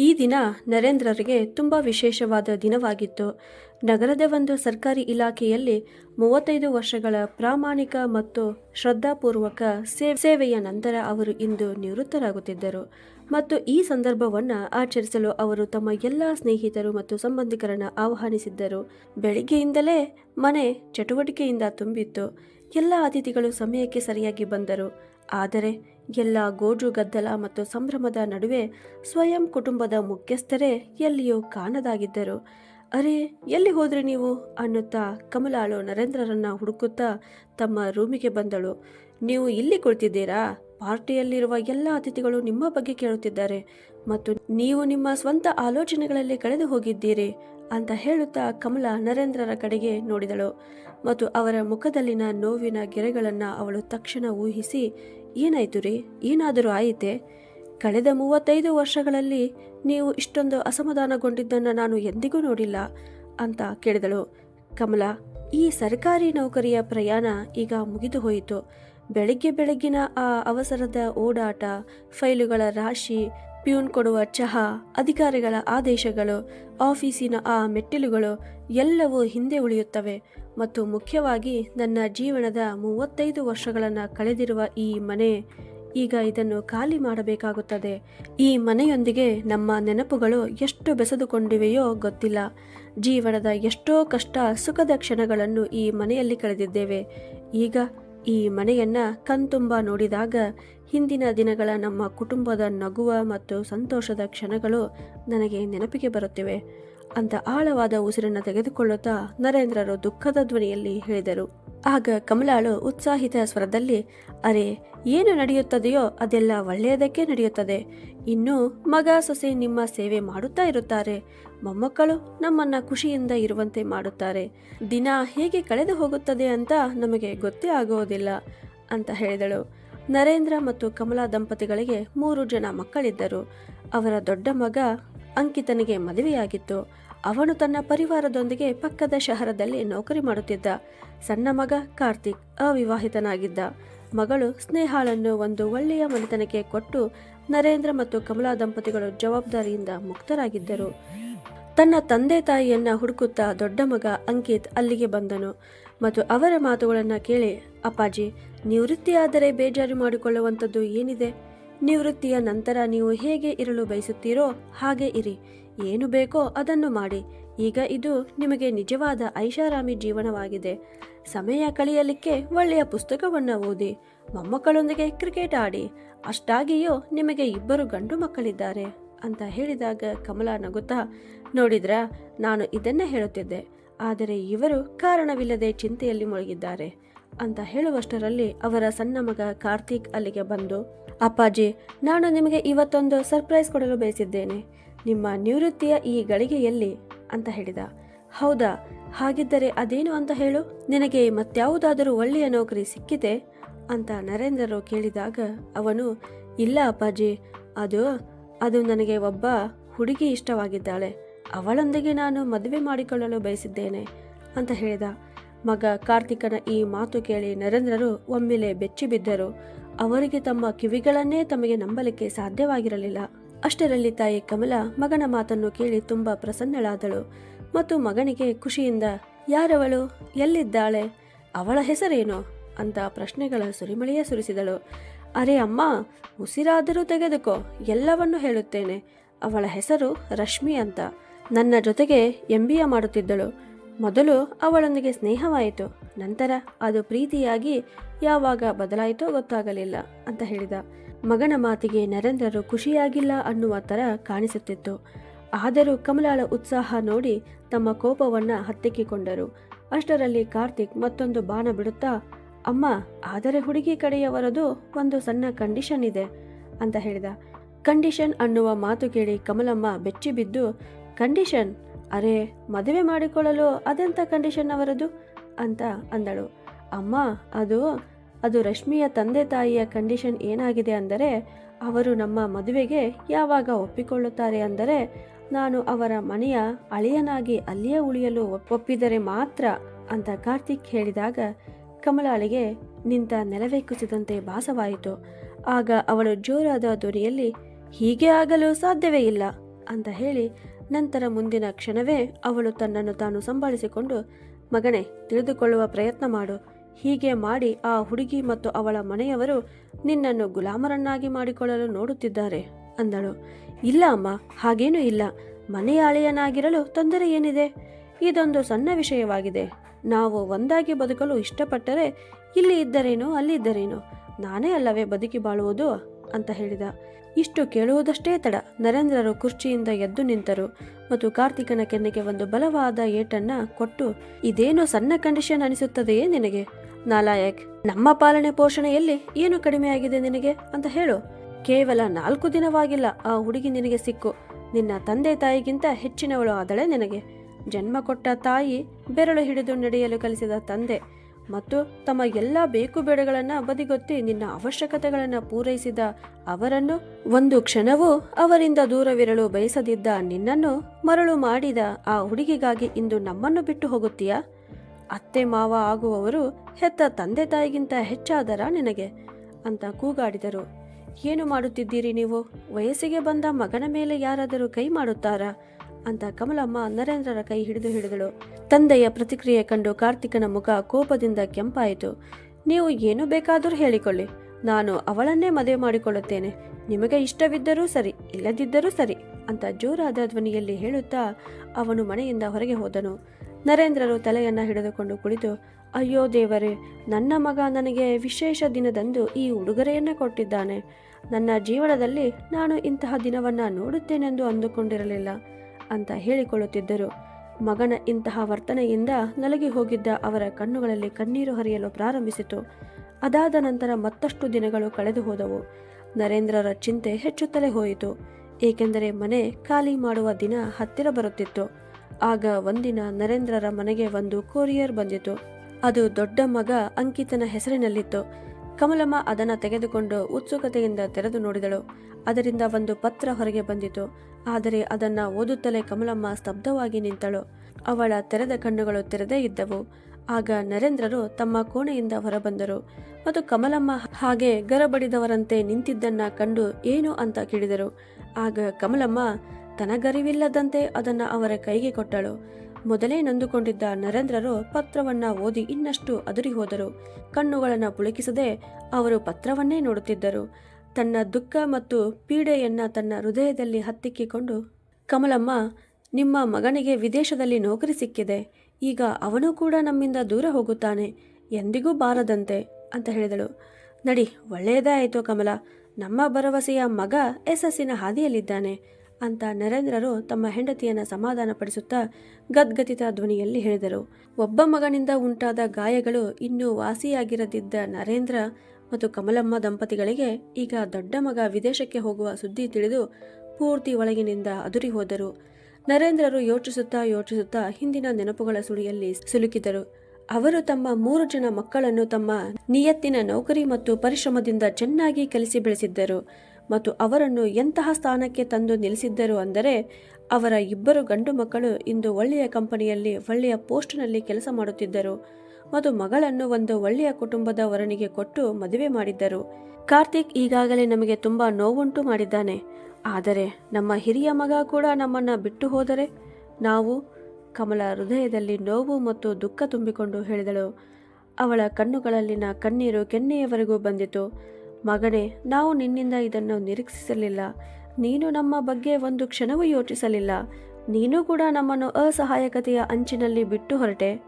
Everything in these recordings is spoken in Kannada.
ಈ ದಿನ ನರೇಂದ್ರರಿಗೆ ತುಂಬ ವಿಶೇಷವಾದ ದಿನವಾಗಿತ್ತು. ನಗರದ ಒಂದು ಸರ್ಕಾರಿ ಇಲಾಖೆಯಲ್ಲಿ ಮೂವತ್ತೈದು ವರ್ಷಗಳ ಪ್ರಾಮಾಣಿಕ ಮತ್ತು ಶ್ರದ್ಧಾಪೂರ್ವಕ ಸೇ- ಸೇವೆಯ ನಂತರ ಅವರು ಇಂದು ನಿವೃತ್ತರಾಗುತ್ತಿದ್ದರು. ಮತ್ತು ಈ ಸಂದರ್ಭವನ್ನು ಆಚರಿಸಲು ಅವರು ತಮ್ಮ ಎಲ್ಲ ಸ್ನೇಹಿತರು ಮತ್ತು ಸಂಬಂಧಿಕರನ್ನು ಆಹ್ವಾನಿಸಿದ್ದರು. ಬೆಳಿಗ್ಗೆಯಿಂದಲೇ ಮನೆ ಚಟುವಟಿಕೆಯಿಂದ ತುಂಬಿತ್ತು. ಎಲ್ಲ ಅತಿಥಿಗಳು ಸಮಯಕ್ಕೆ ಸರಿಯಾಗಿ ಬಂದರು. ಆದರೆ ಎಲ್ಲ ಗೋಜು ಗದ್ದಲ ಮತ್ತು ಸಂಭ್ರಮದ ನಡುವೆ ಸ್ವಯಂ ಕುಟುಂಬದ ಮುಖ್ಯಸ್ಥರೇ ಎಲ್ಲಿಯೂ ಕಾಣದಾಗಿದ್ದರು. ಅರೆ, ಎಲ್ಲಿ ಹೋದ್ರಿ ನೀವು? ಅನ್ನುತ್ತಾ ಕಮಲಾಳು ನರೇಂದ್ರರನ್ನ ಹುಡುಕುತ್ತಾ ತಮ್ಮ ರೂಮಿಗೆ ಬಂದಳು. ನೀವು ಇಲ್ಲಿ ಕುಳಿತಿದ್ದೀರಾ? ಪಾರ್ಟಿಯಲ್ಲಿರುವ ಎಲ್ಲ ಅತಿಥಿಗಳು ನಿಮ್ಮ ಬಗ್ಗೆ ಕೇಳುತ್ತಿದ್ದಾರೆ ಮತ್ತು ನೀವು ನಿಮ್ಮ ಸ್ವಂತ ಆಲೋಚನೆಗಳಲ್ಲಿ ಕಳೆದು ಹೋಗಿದ್ದೀರಿ ಅಂತ ಹೇಳುತ್ತಾ ಕಮಲ ನರೇಂದ್ರರ ಕಡೆಗೆ ನೋಡಿದಳು ಮತ್ತು ಅವರ ಮುಖದಲ್ಲಿನ ನೋವಿನ ಗೆರೆಗಳನ್ನು ಅವಳು ತಕ್ಷಣ ಊಹಿಸಿ ಏನಾಯ್ತು ರೀ? ಏನಾದರೂ ಆಯಿತೆ? ಕಳೆದ ಮೂವತ್ತೈದು ವರ್ಷಗಳಲ್ಲಿ ನೀವು ಇಷ್ಟೊಂದು ಅಸಮಾಧಾನಗೊಂಡಿದ್ದನ್ನು ನಾನು ಎಂದಿಗೂ ನೋಡಿಲ್ಲ ಅಂತ ಕೇಳಿದಳು. ಕಮಲ, ಈ ಸರ್ಕಾರಿ ನೌಕರಿಯ ಪ್ರಯಾಣ ಈಗ ಮುಗಿದು ಹೋಯಿತು. ಬೆಳಗ್ಗೆ ಬೆಳಗ್ಗಿನ ಆ ಅವಸರದ ಓಡಾಟ, ಫೈಲುಗಳ ರಾಶಿ, ಪ್ಯೂನ್ ಕೊಡುವ ಚಹಾ, ಅಧಿಕಾರಿಗಳ ಆದೇಶಗಳು, ಆಫೀಸಿನ ಆ ಮೆಟ್ಟಿಲುಗಳು ಎಲ್ಲವೂ ಹಿಂದೆ ಉಳಿಯುತ್ತವೆ. ಮತ್ತು ಮುಖ್ಯವಾಗಿ ನನ್ನ ಜೀವನದ ಮೂವತ್ತೈದು ವರ್ಷಗಳನ್ನು ಕಳೆದಿರುವ ಈ ಮನೆ, ಈಗ ಇದನ್ನು ಖಾಲಿ ಮಾಡಬೇಕಾಗುತ್ತದೆ. ಈ ಮನೆಯೊಂದಿಗೆ ನಮ್ಮ ನೆನಪುಗಳು ಎಷ್ಟು ಬೆಸೆದುಕೊಂಡಿವೆಯೋ ಗೊತ್ತಿಲ್ಲ. ಜೀವನದ ಎಷ್ಟೋ ಕಷ್ಟ, ಸುಖದ ಕ್ಷಣಗಳನ್ನು ಈ ಮನೆಯಲ್ಲಿ ಕಳೆದಿದ್ದೇವೆ. ಈಗ ಈ ಮನೆಯನ್ನ ಕಣ್ತುಂಬ ನೋಡಿದಾಗ ಹಿಂದಿನ ದಿನಗಳ ನಮ್ಮ ಕುಟುಂಬದ ನಗುವ ಮತ್ತು ಸಂತೋಷದ ಕ್ಷಣಗಳು ನನಗೆ ನೆನಪಿಗೆ ಬರುತ್ತಿವೆ. ಅಂತ ಆಳವಾದ ಉಸಿರನ್ನು ತೆಗೆದುಕೊಳ್ಳುತ್ತಾ ನರೇಂದ್ರರು ದುಃಖದ ಧ್ವನಿಯಲ್ಲಿ ಹೇಳಿದರು. ಆಗ ಕಮಲಾಳು ಉತ್ಸಾಹಿತ ಸ್ವರದಲ್ಲಿ, ಅರೆ, ಏನು ನಡೆಯುತ್ತದೆಯೋ ಅದೆಲ್ಲ ಒಳ್ಳೆಯದಕ್ಕೆ ನಡೆಯುತ್ತದೆ. ಇನ್ನು ಮಗ ಸೊಸೆ ನಿಮ್ಮ ಸೇವೆ ಮಾಡುತ್ತಾ ಇರುತ್ತಾರೆ. ಮೊಮ್ಮಕ್ಕಳು ನಮ್ಮನ್ನ ಖುಷಿಯಿಂದ ಇರುವಂತೆ ಮಾಡುತ್ತಾರೆ. ದಿನ ಹೇಗೆ ಕಳೆದು ಹೋಗುತ್ತದೆ ಅಂತ ನಮಗೆ ಗೊತ್ತೇ ಆಗುವುದಿಲ್ಲ, ಅಂತ ಹೇಳಿದಳು. ನರೇಂದ್ರ ಮತ್ತು ಕಮಲಾ ದಂಪತಿಗಳಿಗೆ ಮೂರು ಜನ ಮಕ್ಕಳಿದ್ದರು. ಅವರ ದೊಡ್ಡ ಮಗ ಅಂಕಿತನಿಗೆ ಮದುವೆಯಾಗಿತ್ತು. ಅವನು ತನ್ನ ಪರಿವಾರದೊಂದಿಗೆ ಪಕ್ಕದ ಶಹರದಲ್ಲಿ ನೌಕರಿ ಮಾಡುತ್ತಿದ್ದ. ಸಣ್ಣ ಮಗ ಕಾರ್ತಿಕ್ ಅವಿವಾಹಿತನಾಗಿದ್ದ. ಮಗಳು ಸ್ನೇಹಾಳನ್ನು ಒಂದು ಒಳ್ಳೆಯ ಮನೆತನಕ್ಕೆ ಕೊಟ್ಟು ನರೇಂದ್ರ ಮತ್ತು ಕಮಲಾ ದಂಪತಿಗಳು ಜವಾಬ್ದಾರಿಯಿಂದ ಮುಕ್ತರಾಗಿದ್ದರು. ತನ್ನ ತಂದೆ ತಾಯಿಯನ್ನ ಹುಡುಕುತ್ತಾ ದೊಡ್ಡ ಮಗ ಅಂಕಿತ್ ಅಲ್ಲಿಗೆ ಬಂದನು. ಮತ್ತು ಅವರ ಮಾತುಗಳನ್ನು ಕೇಳಿ, ಅಪ್ಪಾಜಿ, ನಿವೃತ್ತಿಯಾದರೆ ಬೇಜಾರು ಮಾಡಿಕೊಳ್ಳುವಂಥದ್ದು ಏನಿದೆ? ನಿವೃತ್ತಿಯ ನಂತರ ನೀವು ಹೇಗೆ ಇರಲು ಬಯಸುತ್ತೀರೋ ಹಾಗೆ ಇರಿ. ಏನು ಬೇಕೋ ಅದನ್ನು ಮಾಡಿ. ಈಗ ಇದು ನಿಮಗೆ ನಿಜವಾದ ಐಷಾರಾಮಿ ಜೀವನವಾಗಿದೆ. ಸಮಯ ಕಳೆಯಲಿಕ್ಕೆ ಒಳ್ಳೆಯ ಪುಸ್ತಕವನ್ನು ಓದಿ, ಮೊಮ್ಮಕ್ಕಳೊಂದಿಗೆ ಕ್ರಿಕೆಟ್ ಆಡಿ, ಅಷ್ಟಾಗಿಯೂ ನಿಮಗೆ ಇಬ್ಬರು ಗಂಡು ಮಕ್ಕಳಿದ್ದಾರೆ ಅಂತ ಹೇಳಿದಾಗ ಕಮಲಾ ನಗುತ್ತಾ, ನೋಡಿದ್ರಾ, ನಾನು ಇದನ್ನೇ ಹೇಳುತ್ತಿದ್ದೆ, ಆದರೆ ಇವರು ಕಾರಣವಿಲ್ಲದೆ ಚಿಂತೆಯಲ್ಲಿ ಮುಳುಗಿದ್ದಾರೆ ಅಂತ ಹೇಳುವಷ್ಟರಲ್ಲಿ ಅವರ ಸಣ್ಣ ಮಗ ಕಾರ್ತಿಕ್ ಅಲ್ಲಿಗೆ ಬಂದು, ಅಪ್ಪಾಜಿ, ನಾನು ನಿಮಗೆ ಇವತ್ತೊಂದು ಸರ್ಪ್ರೈಸ್ ಕೊಡಲು ಬಯಸಿದ್ದೇನೆ. ನಿಮ್ಮ ನಿವೃತ್ತಿಯ ಈ ಗಳಿಗೆಯಲ್ಲಿ ಅಂತ ಹೇಳಿದ. ಹೌದಾ? ಹಾಗಿದ್ದರೆ ಅದೇನು ಅಂತ ಹೇಳು. ನಿನಗೆ ಮತ್ಯಾವುದಾದರೂ ಒಳ್ಳೆಯ ನೌಕರಿ ಸಿಕ್ಕಿದೆ ಅಂತ ನರೇಂದ್ರರು ಕೇಳಿದಾಗ ಅವನು, ಇಲ್ಲ ಅಪ್ಪಾಜಿ, ಅದು ಅದು ನನಗೆ ಒಬ್ಬ ಹುಡುಗಿ ಇಷ್ಟವಾಗಿದ್ದಾಳೆ. ಅವಳೊಂದಿಗೆ ನಾನು ಮದುವೆ ಮಾಡಿಕೊಳ್ಳಲು ಬಯಸಿದ್ದೇನೆ ಅಂತ ಹೇಳಿದ. ಮಗ ಕಾರ್ತಿಕನ ಈ ಮಾತು ಕೇಳಿ ನರೇಂದ್ರರು ಒಮ್ಮೆಲೆ ಬೆಚ್ಚಿ ಬಿದ್ದರು ಅವರಿಗೆ ತಮ್ಮ ಕಿವಿಗಳನ್ನೇ ತಮಗೆ ನಂಬಲಿಕ್ಕೆ ಸಾಧ್ಯವಾಗಿರಲಿಲ್ಲ. ಅಷ್ಟರಲ್ಲಿ ತಾಯಿ ಕಮಲ ಮಗನ ಮಾತನ್ನು ಕೇಳಿ ತುಂಬ ಪ್ರಸನ್ನಳಾದಳು ಮತ್ತು ಮಗನಿಗೆ ಖುಷಿಯಿಂದ, ಯಾರವಳು? ಎಲ್ಲಿದ್ದಾಳೆ? ಅವಳ ಹೆಸರೇನು? ಅಂತ ಪ್ರಶ್ನೆಗಳ ಸುರಿಮಳೆಯ ಸುರಿಸಿದಳು. ಅರೆ ಅಮ್ಮ, ಉಸಿರಾದರೂ ತೆಗೆದುಕೋ, ಎಲ್ಲವನ್ನೂ ಹೇಳುತ್ತೇನೆ. ಅವಳ ಹೆಸರು ರಶ್ಮಿ ಅಂತ. ನನ್ನ ಜೊತೆಗೆ ಎಂ ಬಿ ಎ ಮಾಡುತ್ತಿದ್ದಳು. ಮೊದಲು ಅವಳೊಂದಿಗೆ ಸ್ನೇಹವಾಯಿತು. ನಂತರ ಅದು ಪ್ರೀತಿಯಾಗಿ ಯಾವಾಗ ಬದಲಾಯಿತೋ ಗೊತ್ತಾಗಲಿಲ್ಲ ಅಂತ ಹೇಳಿದ. ಮಗನ ಮಾತಿಗೆ ನರೇಂದ್ರರು ಖುಷಿಯಾಗಿಲ್ಲ ಅನ್ನುವ ಥರ ಕಾಣಿಸುತ್ತಿತ್ತು. ಆದರೂ ಕಮಲಾಳ ಉತ್ಸಾಹ ನೋಡಿ ತಮ್ಮ ಕೋಪವನ್ನ ಹತ್ತಿಕ್ಕಿಕೊಂಡರು. ಅಷ್ಟರಲ್ಲಿ ಕಾರ್ತಿಕ್ ಮತ್ತೊಂದು ಬಾಣ ಬಿಡುತ್ತಾ, ಅಮ್ಮ, ಆದರೆ ಹುಡುಗಿ ಕಡೆಯವರದು ಒಂದು ಸಣ್ಣ ಕಂಡೀಷನ್ ಇದೆ ಅಂತ ಹೇಳಿದ. ಕಂಡೀಷನ್ ಅನ್ನುವ ಮಾತು ಕೇಳಿ ಕಮಲಮ್ಮ ಬೆಚ್ಚಿ ಬಿದ್ದು, ಕಂಡೀಷನ್? ಅರೆ, ಮದುವೆ ಮಾಡಿಕೊಳ್ಳಲು ಅದೆಂಥ ಕಂಡೀಷನ್ ಅವರದು? ಅಂತ ಅಂದಳು. ಅಮ್ಮ, ಅದು ಅದು ರಶ್ಮಿಯ ತಂದೆ ತಾಯಿಯ ಕಂಡೀಷನ್ ಏನಾಗಿದೆ ಅಂದರೆ, ಅವರು ನಮ್ಮ ಮದುವೆಗೆ ಯಾವಾಗ ಒಪ್ಪಿಕೊಳ್ಳುತ್ತಾರೆ ಅಂದರೆ, ನಾನು ಅವರ ಮನೆಯ ಅಳಿಯನಾಗಿ ಅಲ್ಲಿಯೇ ಉಳಿಯಲು ಒಪ್- ಒಪ್ಪಿದರೆ ಮಾತ್ರ ಅಂತ ಕಾರ್ತಿಕ್ ಹೇಳಿದಾಗ ಕಮಲಾಳಿಗೆ ನಿಂತ ನೆಲವೇ ಕುಸಿದಂತೆ ಭಾಸವಾಯಿತು. ಆಗ ಅವಳು ಜೋರಾದ ಧ್ವನಿಯಲ್ಲಿ, ಹೀಗೆ ಆಗಲು ಸಾಧ್ಯವೇ ಇಲ್ಲ ಅಂತ ಹೇಳಿ, ನಂತರ ಮುಂದಿನ ಕ್ಷಣವೇ ಅವಳು ತನ್ನನ್ನು ತಾನು ಸಂಭಾಳಿಸಿಕೊಂಡು, ಮಗನೇ, ತಿಳಿದುಕೊಳ್ಳುವ ಪ್ರಯತ್ನ ಮಾಡು. ಹೀಗೆ ಮಾಡಿ ಆ ಹುಡುಗಿ ಮತ್ತು ಅವಳ ಮನೆಯವರು ನಿನ್ನನ್ನು ಗುಲಾಮರನ್ನಾಗಿ ಮಾಡಿಕೊಳ್ಳಲು ನೋಡುತ್ತಿದ್ದಾರೆ ಅಂದಳು. ಇಲ್ಲ ಅಮ್ಮ, ಹಾಗೇನೂ ಇಲ್ಲ. ಮನೆಯಾಳೆಯನಾಗಿರಲು ತೊಂದರೆ ಏನಿದೆ? ಇದೊಂದು ಸಣ್ಣ ವಿಷಯವಾಗಿದೆ. ನಾವು ಒಂದಾಗಿ ಬದುಕಲು ಇಷ್ಟಪಟ್ಟರೆ ಇಲ್ಲಿ ಇದ್ದರೇನೋ ಅಲ್ಲಿ ಇದ್ದರೇನೋ ನಾನೇ ಅಲ್ಲವೇ ಬದುಕಿ ಬಾಳುವುದು? ಅಂತ ಹೇಳಿದ. ಇಷ್ಟು ಕೇಳುವುದಷ್ಟೇ ತಡ. ನರೇಂದ್ರರು ಕುರ್ಚಿಯಿಂದ ಎದ್ದು ನಿಂತರು ಮತ್ತು ಕಾರ್ತಿಕನ ಕೆನ್ನೆಗೆ ಒಂದು ಬಲವಾದ ಏಟನ್ನ ಕೊಟ್ಟು, ಇದೇನು ಸಣ್ಣ ಕಂಡೀಷನ್ ಅನಿಸುತ್ತದೆಯೇ ನಿನಗೆ? ನಾಲಾಯಕ್, ನಮ್ಮ ಪಾಲನೆ ಪೋಷಣೆಯಲ್ಲಿ ಏನು ಕಡಿಮೆಯಾಗಿದೆ ನಿನಗೆ? ಅಂತ ಹೇಳು. ಕೇವಲ ನಾಲ್ಕು ದಿನವಾಗಿಲ್ಲ, ಆ ಹುಡುಗಿ ನಿನಗೆ ಸಿಕ್ಕು. ನಿನ್ನ ತಂದೆ ತಾಯಿಗಿಂತ ಹೆಚ್ಚಿನವಳು ಆದಳೆ ನಿನಗೆ. ಜನ್ಮ ಕೊಟ್ಟ ತಾಯಿ ಬೆರಳು ಹಿಡಿದು ನಡೆಯಲು ಕಲಿಸಿದ ತಂದೆ. ಮತ್ತು ತಮ್ಮ ಎಲ್ಲ ಬೇಕು ಬೇಡಗಳನ್ನು ಬದಿಗೊತ್ತಿ ನಿನ್ನ ಅವಶ್ಯಕತೆಗಳನ್ನು ಪೂರೈಸಿದ ಅವರನ್ನು ಒಂದು ಕ್ಷಣವೂ ಅವರಿಂದ ದೂರವಿರಲು ಬಯಸದಿದ್ದ ನಿನ್ನನ್ನು ಮರಳು ಮಾಡಿದ ಆ ಹುಡುಗಿಗಾಗಿ ಇಂದು ನಮ್ಮನ್ನು ಬಿಟ್ಟು ಹೋಗುತ್ತೀಯಾ? ಅತ್ತೆ ಮಾವ ಆಗುವವರು ಹೆತ್ತ ತಂದೆ ತಾಯಿಗಿಂತ ಹೆಚ್ಚಾದರ ನಿನಗೆ? ಅಂತ ಕೂಗಾಡಿದರು. ಏನು ಮಾಡುತ್ತಿದ್ದೀರಿ ನೀವು? ವಯಸ್ಸಿಗೆ ಬಂದ ಮಗನ ಮೇಲೆ ಯಾರಾದರೂ ಕೈ ಮಾಡುತ್ತಾರಾ? ಅಂತ ಕಮಲಮ್ಮ ನರೇಂದ್ರರ ಕೈ ಹಿಡಿದು ಹಿಡಿದಳು. ತಂದೆಯ ಪ್ರತಿಕ್ರಿಯೆ ಕಂಡು ಕಾರ್ತಿಕನ ಮುಖ ಕೋಪದಿಂದ ಕೆಂಪಾಯಿತು. ನೀವು ಏನು ಬೇಕಾದರೂ ಹೇಳಿಕೊಳ್ಳಿ. ನಾನು ಅವಳನ್ನೇ ಮದುವೆ ಮಾಡಿಕೊಳ್ಳುತ್ತೇನೆ. ನಿಮಗೆ ಇಷ್ಟವಿದ್ದರೂ ಸರಿ, ಇಲ್ಲದಿದ್ದರೂ ಸರಿ ಅಂತ ಜೋರಾದ ಧ್ವನಿಯಲ್ಲಿ ಹೇಳುತ್ತಾ ಅವನು ಮನೆಯಿಂದ ಹೊರಗೆ ಹೋದನು. ನರೇಂದ್ರರು ತಲೆಯನ್ನ ಹಿಡಿದುಕೊಂಡು ಕುಳಿತು, ಅಯ್ಯೋ ದೇವರೇ, ನನ್ನ ಮಗ ನನಗೆ ವಿಶೇಷ ದಿನದಂದು ಈ ಉಡುಗೊರೆಯನ್ನ ಕೊಟ್ಟಿದ್ದಾನೆ. ನನ್ನ ಜೀವನದಲ್ಲಿ ನಾನು ಇಂತಹ ದಿನವನ್ನ ನೋಡುತ್ತೇನೆಂದು ಅಂದುಕೊಂಡಿರಲಿಲ್ಲ. ಅಂತ ಹೇಳಿಕೊಳ್ಳುತ್ತಿದ್ದರು. ಮಗನ ಇಂತಹ ವರ್ತನೆಯಿಂದ ನಲಗಿ ಹೋಗಿದ್ದ ಅವರ ಕಣ್ಣುಗಳಲ್ಲಿ ಕಣ್ಣೀರು ಹರಿಯಲು ಪ್ರಾರಂಭಿಸಿತು. ಅದಾದ ನಂತರ ಮತ್ತಷ್ಟು ದಿನಗಳು ಕಳೆದು ಹೋದವು. ನರೇಂದ್ರರ ಚಿಂತೆ ಹೆಚ್ಚುತ್ತಲೇ ಹೋಯಿತು. ಏಕೆಂದರೆ ಮನೆ ಖಾಲಿ ಮಾಡುವ ದಿನ ಹತ್ತಿರ ಬರುತ್ತಿತ್ತು. ಆಗ ಒಂದಿನ ನರೇಂದ್ರರ ಮನೆಗೆ ಒಂದು ಕೊರಿಯರ್ ಬಂದಿತು. ಅದು ದೊಡ್ಡ ಮಗ ಅಂಕಿತನ ಹೆಸರಿನಲ್ಲಿತ್ತು. ಕಮಲಮ್ಮ ಅದನ್ನು ತೆಗೆದುಕೊಂಡು ಉತ್ಸುಕತೆಯಿಂದ ತೆರೆದು ನೋಡಿದಳು. ಅದರಿಂದ ಒಂದು ಪತ್ರ ಹೊರಗೆ ಬಂದಿತು. ಆದರೆ ಅದನ್ನು ಓದುತ್ತಲೇ ಕಮಲಮ್ಮ ಸ್ತಬ್ಧವಾಗಿ ನಿಂತಳು. ಅವಳ ತೆರೆದ ಕಣ್ಣುಗಳು ತೆರೆದೇ ಇದ್ದವು. ಆಗ ನರೇಂದ್ರರು ತಮ್ಮ ಕೋಣೆಯಿಂದ ಹೊರಬಂದರು. ಮತ್ತು ಕಮಲಮ್ಮ ಹಾಗೆ ಗರಬಡಿದವರಂತೆ ನಿಂತಿದ್ದನ್ನ ಕಂಡು ಏನು ಅಂತ ಕೇಳಿದರು. ಆಗ ಕಮಲಮ್ಮ, ತನಗರಿವಿಲ್ಲದಂತೆ ಅದನ್ನು ಅವರ ಕೈಗೆ ಕೊಟ್ಟಳು. ಮೊದಲೇ ನಂದುಕೊಂಡಿದ್ದ ನರೇಂದ್ರರು ಪತ್ರವನ್ನ ಓದಿ ಇನ್ನಷ್ಟು ಅದುರಿ ಹೋದರು. ಕಣ್ಣುಗಳನ್ನ ಪುಳಕಿಸದೆ ಅವರು ಪತ್ರವನ್ನೇ ನೋಡುತ್ತಿದ್ದರು. ತನ್ನ ದುಃಖ ಮತ್ತು ಪೀಡೆಯನ್ನ ತನ್ನ ಹೃದಯದಲ್ಲಿ ಹತ್ತಿಕ್ಕಿಕೊಂಡು, ಕಮಲಮ್ಮ, ನಿಮ್ಮ ಮಗನಿಗೆ ವಿದೇಶದಲ್ಲಿ ನೌಕರಿ ಸಿಕ್ಕಿದೆ. ಈಗ ಅವನು ಕೂಡ ನಮ್ಮಿಂದ ದೂರ ಹೋಗುತ್ತಾನೆ. ಎಂದಿಗೂ ಬಾರದಂತೆ, ಅಂತ ಹೇಳಿದಳು. ನಡಿ, ಒಳ್ಳೆಯದೇ ಆಯಿತು ಕಮಲ. ನಮ್ಮ ಭರವಸೆಯ ಮಗ ಯಶಸ್ಸಿನ ಹಾದಿಯಲ್ಲಿದ್ದಾನೆ. ಅಂತ ನರೇಂದ್ರರು ತಮ್ಮ ಹೆಂಡತಿಯನ್ನು ಸಮಾಧಾನಪಡಿಸುತ್ತಾ ಗದ್ಗದಿತ ಧ್ವನಿಯಲ್ಲಿ ಹೇಳಿದರು. ಒಬ್ಬ ಮಗನಿಂದ ಉಂಟಾದ ಗಾಯಗಳು ಇನ್ನೂ ವಾಸಿಯಾಗಿರದಿದ್ದ ನರೇಂದ್ರ ಮತ್ತು ಕಮಲಮ್ಮ ದಂಪತಿಗಳಿಗೆ ಈಗ ದೊಡ್ಡ ಮಗ ವಿದೇಶಕ್ಕೆ ಹೋಗುವ ಸುದ್ದಿ ತಿಳಿದು ಪೂರ್ತಿ ಒಳಗಿನಿಂದ ಅದುರಿ ಹೋದರು. ನರೇಂದ್ರರು ಯೋಚಿಸುತ್ತಾ ಯೋಚಿಸುತ್ತಾ ಹಿಂದಿನ ನೆನಪುಗಳ ಸುಳಿಯಲ್ಲಿ ಸಿಲುಕಿದರು. ಅವರು ತಮ್ಮ ಮೂರು ಜನ ಮಕ್ಕಳನ್ನು ತಮ್ಮ ನಿಯತ್ತಿನ ನೌಕರಿ ಮತ್ತು ಪರಿಶ್ರಮದಿಂದ ಚೆನ್ನಾಗಿ ಕಲಿಸಿ ಬೆಳೆಸಿದ್ದರು. ಮತ್ತು ಅವರನ್ನು ಎಂತಹ ಸ್ಥಾನಕ್ಕೆ ತಂದು ನಿಲ್ಲಿಸಿದ್ದರು ಅಂದರೆ, ಅವರ ಇಬ್ಬರು ಗಂಡು ಮಕ್ಕಳು ಇಂದು ಒಳ್ಳೆಯ ಕಂಪನಿಯಲ್ಲಿ ಒಳ್ಳೆಯ ಪೋಸ್ಟ್ನಲ್ಲಿ ಕೆಲಸ ಮಾಡುತ್ತಿದ್ದರು ಮತ್ತು ಮಗಳನ್ನು ಒಂದು ಒಳ್ಳೆಯ ಕುಟುಂಬದ ವರನಿಗೆ ಕೊಟ್ಟು ಮದುವೆ ಮಾಡಿದ್ದರು. ಕಾರ್ತಿಕ್ ಈಗಾಗಲೇ ನಮಗೆ ತುಂಬಾ ನೋವುಂಟು ಮಾಡಿದ್ದಾನೆ. ಆದರೆ ನಮ್ಮ ಹಿರಿಯ ಮಗ ಕೂಡ ನಮ್ಮನ್ನು ಬಿಟ್ಟು ಹೋದರೆ? ನಾವು ಕಮಲ ಹೃದಯದಲ್ಲಿ ನೋವು ಮತ್ತು ದುಃಖ ತುಂಬಿಕೊಂಡು ಹೇಳಿದಳು. ಅವಳ ಕಣ್ಣುಗಳಲ್ಲಿನ ಕಣ್ಣೀರು ಕೆನ್ನೆಯವರೆಗೂ ಬಂದಿತು. ಮಗನೇ, ನಾವು ನಿನ್ನಿಂದ ಇದನ್ನು ನಿರೀಕ್ಷಿಸಲಿಲ್ಲ. ನೀನು ನಮ್ಮ ಬಗ್ಗೆ ಒಂದು ಕ್ಷಣವೂ ಯೋಚಿಸಲಿಲ್ಲ. ನೀನು ಕೂಡ ನಮ್ಮನ್ನು ಅಸಹಾಯಕತೆಯ ಅಂಚಿನಲ್ಲಿ ಬಿಟ್ಟು ಹೊರಟೆ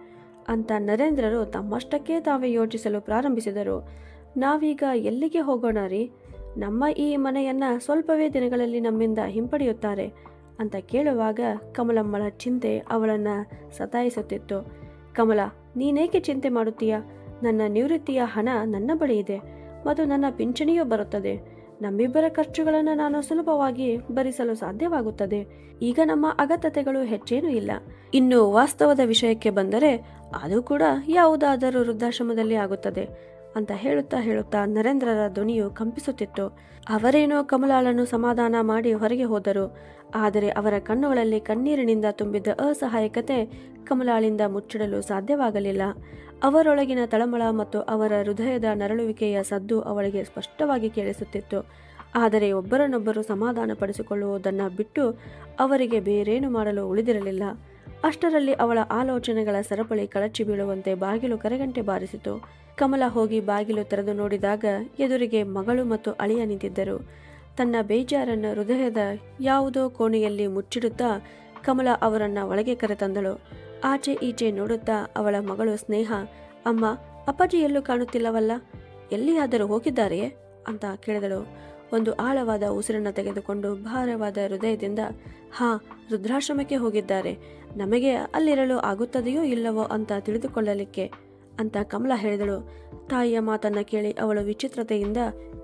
ಅಂತ ನರೇಂದ್ರರು ತಮ್ಮಷ್ಟಕ್ಕೆ ತಾವೇ ಯೋಚಿಸಲು ಪ್ರಾರಂಭಿಸಿದರು. ನಾವೀಗ ಎಲ್ಲಿಗೆ ಹೋಗೋಣ ರೀ? ನಮ್ಮ ಈ ಮನೆಯನ್ನ ಸ್ವಲ್ಪವೇ ದಿನಗಳಲ್ಲಿ ನಮ್ಮಿಂದ ಹಿಂಪಡೆಯುತ್ತಾರೆ ಅಂತ ಕೇಳುವಾಗ ಕಮಲಮ್ಮಳ ಚಿಂತೆ ಅವಳನ್ನ ಸತಾಯಿಸುತ್ತಿತ್ತು. ಕಮಲ, ನೀನೇಕೆ ಚಿಂತೆ ಮಾಡುತ್ತೀಯ? ನನ್ನ ನಿವೃತ್ತಿಯ ಹಣ ನನ್ನ ಬಳಿ ಇದೆ. ಮತ್ತು ನನ್ನ ಪಿಂಚಣಿಯೂ ಬರುತ್ತದೆ. ನಮ್ಮಿಬ್ಬರ ಖರ್ಚುಗಳನ್ನು ನಾನು ಸುಲಭವಾಗಿ ಭರಿಸಲು ಸಾಧ್ಯವಾಗುತ್ತದೆ. ಈಗ ನಮ್ಮ ಅಗತ್ಯತೆಗಳು ಹೆಚ್ಚೇನೂ ಇಲ್ಲ. ಇನ್ನು ವಾಸ್ತವದ ವಿಷಯಕ್ಕೆ ಬಂದರೆ ಅದು ಕೂಡ ಯಾವುದಾದರೂ ವೃದ್ಧಾಶ್ರಮದಲ್ಲಿ ಆಗುತ್ತದೆ ಅಂತ ಹೇಳುತ್ತಾ ಹೇಳುತ್ತಾ ನರೇಂದ್ರರ ಧ್ವನಿಯು ಕಂಪಿಸುತ್ತಿತ್ತು. ಅವರೇನೋ ಕಮಲಾಳನ್ನು ಸಮಾಧಾನ ಮಾಡಿ ಹೊರಗೆ ಹೋದರು. ಆದರೆ ಅವರ ಕಣ್ಣುಗಳಲ್ಲಿ ಕಣ್ಣೀರಿನಿಂದ ತುಂಬಿದ್ದ ಅಸಹಾಯಕತೆ ಕಮಲಾಳಿಂದ ಮುಚ್ಚಿಡಲು ಸಾಧ್ಯವಾಗಲಿಲ್ಲ. ಅವರೊಳಗಿನ ತಳಮಳ ಮತ್ತು ಅವರ ಹೃದಯದ ನರಳುವಿಕೆಯ ಸದ್ದು ಅವಳಿಗೆ ಸ್ಪಷ್ಟವಾಗಿ ಕೇಳಿಸುತ್ತಿತ್ತು. ಆದರೆ ಒಬ್ಬರನ್ನೊಬ್ಬರು ಸಮಾಧಾನಪಡಿಸಿಕೊಳ್ಳುವುದನ್ನು ಬಿಟ್ಟು ಅವರಿಗೆ ಬೇರೇನು ಮಾಡಲು ಉಳಿದಿರಲಿಲ್ಲ. ಅಷ್ಟರಲ್ಲಿ ಅವಳ ಆಲೋಚನೆಗಳ ಸರಪಳಿ ಕಳಚಿ ಬೀಳುವಂತೆ ಬಾಗಿಲು ಕರೆಗಂಟೆ ಬಾರಿಸಿತು. ಕಮಲ ಹೋಗಿ ಬಾಗಿಲು ತೆರೆದು ನೋಡಿದಾಗ ಎದುರಿಗೆ ಮಗಳು ಮತ್ತು ಅಳಿಯ ನಿಂತಿದ್ದರು. ತನ್ನ ಬೇಜಾರನ್ನು ಹೃದಯದ ಯಾವುದೋ ಕೋಣೆಯಲ್ಲಿ ಮುಚ್ಚಿಡುತ್ತಾ ಕಮಲ ಅವರನ್ನ ಒಳಗೆ ಕರೆತಂದಳು. ಆಚೆ ಈಚೆ ನೋಡುತ್ತಾ ಅವಳ ಮಗಳು ಸ್ನೇಹ, ಅಮ್ಮ ಅಪ್ಪಾಜಿ ಎಲ್ಲೂ ಕಾಣುತ್ತಿಲ್ಲವಲ್ಲ? ಎಲ್ಲಿಯಾದರೂ ಹೋಗಿದ್ದಾರೆಯೇ? ಅಂತ ಕೇಳಿದಳು. ಒಂದು ಆಳವಾದ ಉಸಿರನ್ನು ತೆಗೆದುಕೊಂಡು ಭಾರವಾದ ಹೃದಯದಿಂದ, ಹಾ, ರುದ್ರಾಶ್ರಮಕ್ಕೆ ಹೋಗಿದ್ದಾರೆ. ನಮಗೆ ಅಲ್ಲಿರಲು ಆಗುತ್ತದೆಯೋ ಇಲ್ಲವೋ ಅಂತ ತಿಳಿದುಕೊಳ್ಳಲಿಕ್ಕೆ. ಅಂತ ಕಮಲ ಹೇಳಿದಳು. ತಾಯಿಯ ಮಾತನ್ನ ಕೇಳಿ ಅವಳು ವಿಚಿತ್ರತೆಯಿಂದ,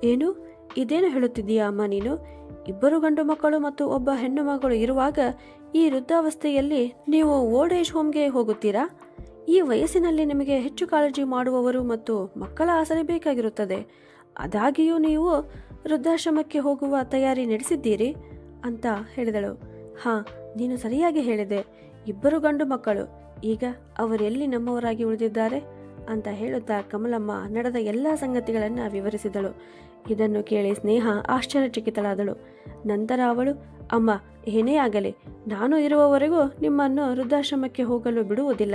ಏನು? ಇದೇನು ಹೇಳುತ್ತಿದ್ದೀಯಾ ಅಮ್ಮ ನೀನು? ಇಬ್ಬರು ಗಂಡು ಮಕ್ಕಳು ಮತ್ತು ಒಬ್ಬ ಹೆಣ್ಣು ಮಗಳು ಇರುವಾಗ ಈ ವೃದ್ಧಾವಸ್ಥೆಯಲ್ಲಿ ನೀವು ಓಲ್ಡ್ ಏಜ್ ಹೋಮ್ಗೆ ಹೋಗುತ್ತೀರಾ? ಈ ವಯಸ್ಸಿನಲ್ಲಿ ನಿಮಗೆ ಹೆಚ್ಚು ಕಾಳಜಿ ಮಾಡುವವರು ಮತ್ತು ಮಕ್ಕಳ ಆಸರೆ ಬೇಕಾಗಿರುತ್ತದೆ. ಅದಾಗಿಯೂ ನೀವು ವೃದ್ಧಾಶ್ರಮಕ್ಕೆ ಹೋಗುವ ತಯಾರಿ ನಡೆಸಿದ್ದೀರಿ ಅಂತ ಹೇಳಿದಳು. ಹಾ, ನೀನು ಸರಿಯಾಗಿ ಹೇಳಿದೆ. ಇಬ್ಬರು ಗಂಡು ಮಕ್ಕಳು. ಈಗ ಅವರೆಲ್ಲಿ ನಮ್ಮವರಾಗಿ ಉಳಿದಿದ್ದಾರೆ? ಅಂತ ಹೇಳುತ್ತಾ ಕಮಲಮ್ಮ ನಡೆದ ಎಲ್ಲ ಸಂಗತಿಗಳನ್ನು ವಿವರಿಸಿದಳು. ಇದನ್ನು ಕೇಳಿ ಸ್ನೇಹ ಆಶ್ಚರ್ಯಚಕಿತಳಾದಳು. ನಂತರ ಅವಳು, ಅಮ್ಮ, ಏನೇ ಆಗಲಿ, ನಾನು ಇರುವವರೆಗೂ ನಿಮ್ಮನ್ನು ವೃದ್ಧಾಶ್ರಮಕ್ಕೆ ಹೋಗಲು ಬಿಡುವುದಿಲ್ಲ.